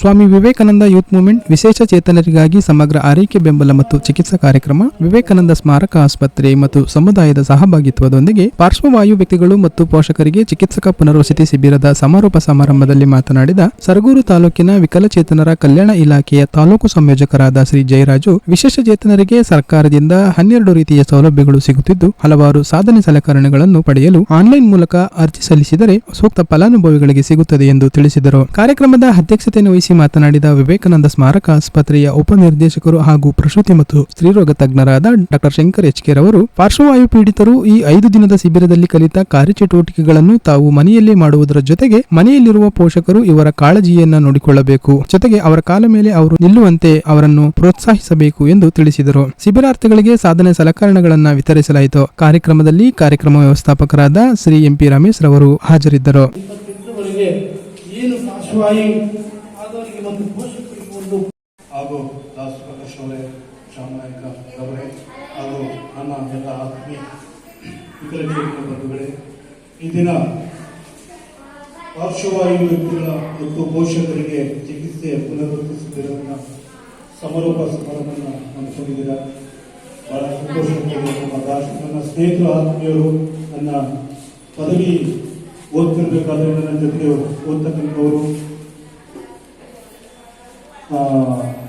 Swami Vivekananda youth movement ವಿಶೇಷ ಚೇತನರಿಗಾಗಿ ಸಮಗ್ರ ಆರೈಕೆ ಬೆಂಬಲ ಮತ್ತು ಚಿಕಿತ್ಸಾ ಕಾರ್ಯಕ್ರಮ, ವಿವೇಕಾನಂದ ಸ್ಮಾರಕ ಆಸ್ಪತ್ರೆ ಮತ್ತು ಸಮುದಾಯದ ಸಹಭಾಗಿತ್ವದೊಂದಿಗೆ ಪಾರ್ಶ್ವವಾಯು ವ್ಯಕ್ತಿಗಳು ಮತ್ತು ಪೋಷಕರಿಗೆ ಚಿಕಿತ್ಸಕ ಪುನರ್ವಸತಿ ಶಿಬಿರದ ಸಮಾರೋಪ ಸಮಾರಂಭದಲ್ಲಿ ಮಾತನಾಡಿದ ಸರಗೂರು ತಾಲೂಕಿನ ವಿಕಲಚೇತನರ ಕಲ್ಯಾಣ ಇಲಾಖೆಯ ತಾಲೂಕು ಸಂಯೋಜಕರಾದ ಶ್ರೀ ಜಯರಾಜು, ವಿಶೇಷ ಚೇತನರಿಗೆ ಸರ್ಕಾರದಿಂದ ಹನ್ನೆರಡು ರೀತಿಯ ಸೌಲಭ್ಯಗಳು ಸಿಗುತ್ತಿದ್ದು, ಹಲವಾರು ಸಾಧನೆ ಸಲಕರಣೆಗಳನ್ನು ಪಡೆಯಲು ಆನ್ಲೈನ್ ಮೂಲಕ ಅರ್ಜಿ ಸಲ್ಲಿಸಿದರೆ ಸೂಕ್ತ ಫಲಾನುಭವಿಗಳಿಗೆ ಸಿಗುತ್ತದೆ ಎಂದು ತಿಳಿಸಿದರು. ಕಾರ್ಯಕ್ರಮದ ಅಧ್ಯಕ್ಷತೆಯನ್ನು ವಹಿಸಿ ಮಾತನಾಡಿದ ವಿವೇಕಾನಂದ ಸ್ಮಾರಕ ಆಸ್ಪತ್ರೆಯ ಉಪನಿರ್ದೇಶಕರು ಹಾಗೂ ಪ್ರಸೂತಿ ಮತ್ತು ಸ್ತ್ರೀರೋಗ ತಜ್ಞರಾದ ಡಾಕ್ಟರ್ ಶಂಕರ್ ಎಚ್ ಕೆ ರವರು ಪಾರ್ಶ್ವವಾಯು ಪೀಡಿತರು ಈ ಐದು ದಿನದ ಶಿಬಿರದಲ್ಲಿ ಕಲಿತ ಕಾರ್ಯಚಟುವಟಿಕೆಗಳನ್ನು ತಾವು ಮನೆಯಲ್ಲೇ ಮಾಡುವುದರ ಜೊತೆಗೆ ಮನೆಯಲ್ಲಿರುವ ಪೋಷಕರು ಇವರ ಕಾಳಜಿಯನ್ನ ನೋಡಿಕೊಳ್ಳಬೇಕು. ಜೊತೆಗೆ ಅವರ ಕಾಲ ಮೇಲೆ ಅವರು ನಿಲ್ಲುವಂತೆ ಅವರನ್ನು ಪ್ರೋತ್ಸಾಹಿಸಬೇಕು ಎಂದು ತಿಳಿಸಿದರು. ಶಿಬಿರಾರ್ಥಿಗಳಿಗೆ ಸಾಧನೆ ಸಲಕರಣೆಗಳನ್ನು ವಿತರಿಸಲಾಯಿತು. ಕಾರ್ಯಕ್ರಮದಲ್ಲಿ ಕಾರ್ಯಕ್ರಮ ವ್ಯವಸ್ಥಾಪಕರಾದ ಶ್ರೀ ಎಂಪಿ ರಮೇಶ್ ರವರು ಹಾಜರಿದ್ದರು. ಆದವರಿಗೆ ಒಂದು ಪೋಷಕರಿಗೆ ಒಂದು ಹಾಗೂ ದಾಸ್ ಪ್ರಕಾಶ್ ಅವರೇ ಶ್ಯಾಮನಾಯಕ ಅವರೇ ಹಾಗೂ ನನ್ನ ಎಲ್ಲ ಆತ್ಮೀಯ ವಿಕಲಚೇತನ ಬಂಧುಗಳೇ, ಈ ದಿನ ಪಾರ್ಶ್ವವಾಯು ವ್ಯಕ್ತಿಗಳ ಮತ್ತು ಪೋಷಕರಿಗೆ ಚಿಕಿತ್ಸೆ ಪುನರ್ವಸತಿ ಶಿಬಿರವನ್ನು ಸಮಾರೋಪ ಸಮಾರಂಭವನ್ನು ಹಮ್ಮಿಕೊಂಡಿದ್ದೀರಾ ಬಹಳ ಸಂತೋಷ ನನ್ನ ಸ್ನೇಹಿತರು, ಆತ್ಮೀಯರು, ನನ್ನ ಪದವಿ ಓದ್ತಿರ್ಬೇಕಾದ್ರೆ ನನ್ನ ಜೊತೆ ಓದ್ತಕ್ಕಂಥವರು 哦。